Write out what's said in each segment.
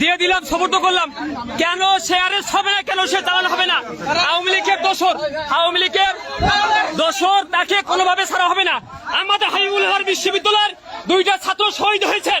দিয়ে দিলাম, সমর্থ করলাম। কেন সে আরেস্ট হবে না, কেন সে চালানো হবে না? আওয়ামী লীগের দোষর, আওয়ামী লীগের দোষর তাকে কোনোভাবে ছাড়া হবে না। আমাদের হাবিবুল বিশ্ববিদ্যালয়ের দুইটা ছাত্র শহীদ হয়েছেন।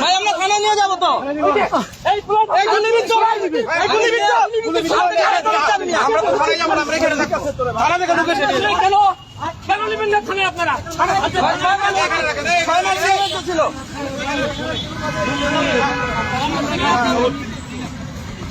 ভাই আমরা থানা নিয়ে যাব তো। আমরা তো থানায় যাব না আমরা এখানে থানা থেকে ঢুকে কেন কেন নেবেন না থানায় আপনারা। ছিল।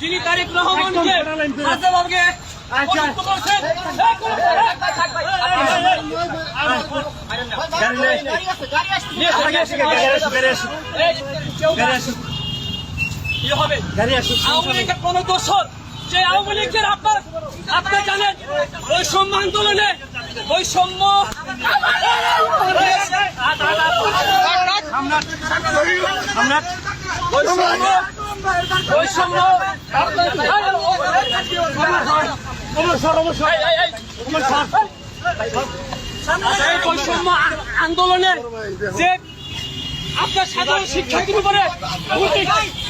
তিনি তারিক রহমানকে আজবাবকে পছন্দ করছেন এই কোন কি হবে আওয়ামী লীগের কোন দোষর যে আওয়ামী লীগের আপনার, আপনি জানেন, বৈষম্য আন্দোলনে বৈষম্য বৈষম্য আন্দোলনে যে আপনার সাধারণ শিক্ষার্থীর উপরে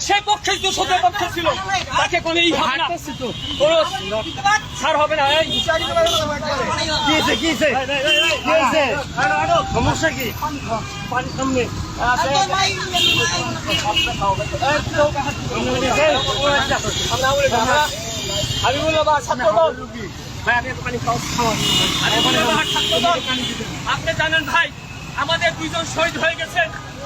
সে পক্ষে দোষদের পক্ষে ছিল তাকে কোনো এই হবে না কোনো ছাড় হবে না এই। সমস্যা কি? আমি বললাম বা ছাত্র দল। ভাই আমি পানি খাও আমি বললাম ছাত্র আপনি জানেন ভাই আমাদের দুইজন শহীদ হয়ে গেছেন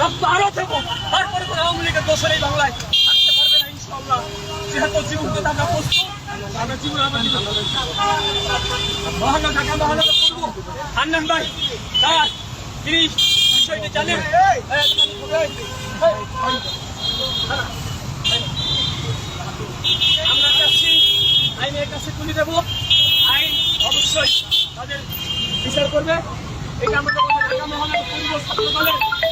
রক্ত আরও তারপরে কোনো আওয়ামী লীগের বাংলায় থাকতে পারবে না দিতে আমরা জীবন আমরা জীবন মহানগর ঢাকা মহানগর করব হান্নান ভাই তার তিনি বিষয়টি জানেন। আমরা চাচ্ছি আইনের কাছে তুলে দেবো। আইন অবশ্যই তাদের বিচার করবে। এটা আমাদের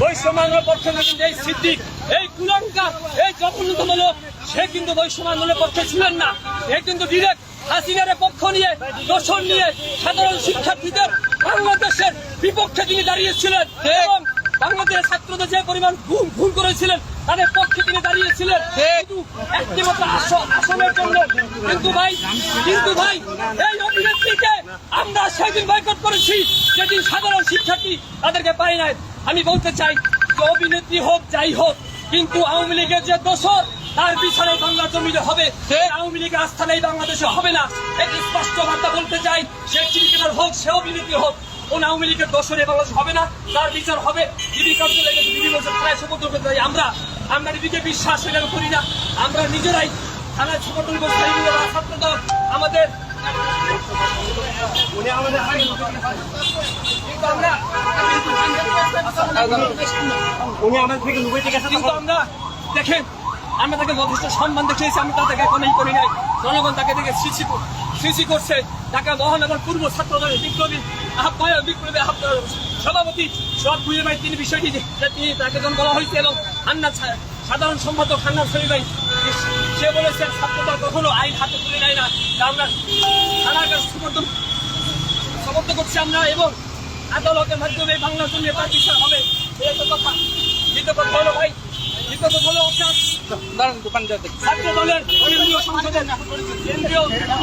বৈষম্য পক্ষে কিন্তু এই সিদ্দিক এই কুলঙ্কার এই জঘন্যতম সে কিন্তু আন্দোলনের পক্ষে ছিলেন না। এ কিন্তু ডিরেক্ট হাসিনার পক্ষ নিয়ে দোষণ নিয়ে সাধারণ শিক্ষার্থীদের বাংলাদেশের বিপক্ষে তিনি দাঁড়িয়েছিলেন এবং বাংলাদেশের ছাত্রদের যে পরিমাণ ভুল ভুল করেছিলেন তাদের পক্ষে তিনি দাঁড়িয়েছিলেন। কিন্তু একটি মাত্র আসনের জন্য কিন্তু ভাই কিন্তু ভাই এই আমরা সেদিন বয়কট করেছি, সেদিন সাধারণ শিক্ষার্থী তাদেরকে পাই নাই। আমি বলতে চাই, যে অভিনেত্রী হোক, যাই হোক, কিন্তু আওয়ামী লীগের যে দোষর, তার বিচারে বাংলা জমিনে হবে। সে আওয়ামী লীগের আস্থানে এই বাংলাদেশে হবে না। একটি স্পষ্ট বার্তা বলতে চাই, সে ক্রিকেটার হোক, সে অভিনেত্রী হোক, কোন আওয়ামী লীগের দোষরে বাংলাদেশ হবে না, তার বিচার হবে। ডিবি কার্যালয়ে ডিবি বলছে, থানায় সমর্থন করতে চাই আমরা। আমরা ডিবিকে বিশ্বাস এটা করি না। আমরা নিজেরাই থানায় সমর্থন করতে নিজেরা আমাদের উনি আমাদের দেখেন, আমরা তাকে যথেষ্ট সম্মান দেখিয়েছি আমি তাদেরকে কোনোই করি নাই। জনগণ তাকে দেখে সৃষ্টি সৃষ্টি করছে। ঢাকা মহানগর পূর্ব ছাত্রদলের বিপ্লবী আহ্বায়ক বিপ্লবী আহ্বায়ক সভাপতি সব বুঝে ভাই তিনি বিষয়টি তিনি তাকে যখন বলা হয়েছে এবং হান্নান সা- সাধারণ সম্পাদক হান্নান সরি ভাই সে বলেছেন ছাত্র দল কখনো আইন হাতে তুলে নেয় না। আমরা থানার কাছে সমর্থন সমর্থন করছি আমরা এবং আদালতের মাধ্যমে বাংলা জন্য তার বিচার হবে। এই তো কথা। দ্বিতীয় কথা হলো ভাই। দ্বিতীয় কথা হলো আপনার দোকান ছাত্র দলের কেন্দ্রীয় সংসদের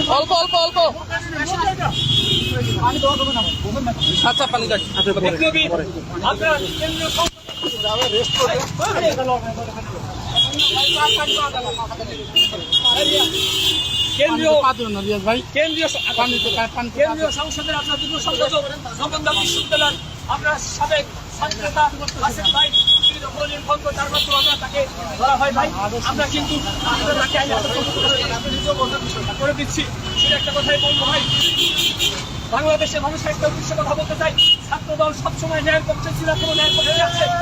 অল্প অল্প অল্প। আচ্ছা পানি যাক কেন্দ্রীয় সংসদ ভাই। কেন্দ্রীয় কেন্দ্রীয় সংসদের আপনার যুগ্ম সম্পাদক জগন্নাথ বিশ্ববিদ্যালয়ের আপনার সাবেক ভাই তাকে ধরা হয় ভাই। আমরা কিন্তু করে- দিচ্ছি। বাংলাদেশের মানুষের একটা উদ্দেশ্য কথা বলতে চাই ছাত্র সবসময় ন্যায়ের পক্ষে এখনও ছাত্র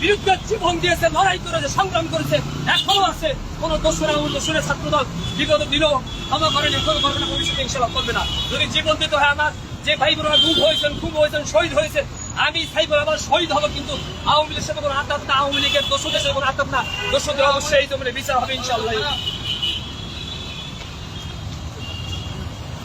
বিরুদ্ধে জীবন দিয়েছে, লড়াই করেছে, সংগ্রাম করেছে, এখনও আছে। কোন দোষরা দোষরে ছাত্র দল বিগত দিল ক্ষমা করেনি কোনো করবে ভবিষ্যতে ইনশাল্লাহ করবে না। যদি জীবন দিতে, হয়, আমার যে ভাই বোনেরা গুম হয়েছেন, খুব হয়েছেন, শহীদ হয়েছে, আমি সাইবার আবার শহীদ হব, কিন্তু আওয়ামী লীগের সাথে কোনো আত্মাপ না, আওয়ামী লীগের দোষদের সাথে কোনো আত্মাপ না। দোষদের অবশ্যই এই বিচার হবে ইনশাল্লাহ মানে এই- ভাই ভাই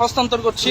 হস্তান্তর করছি।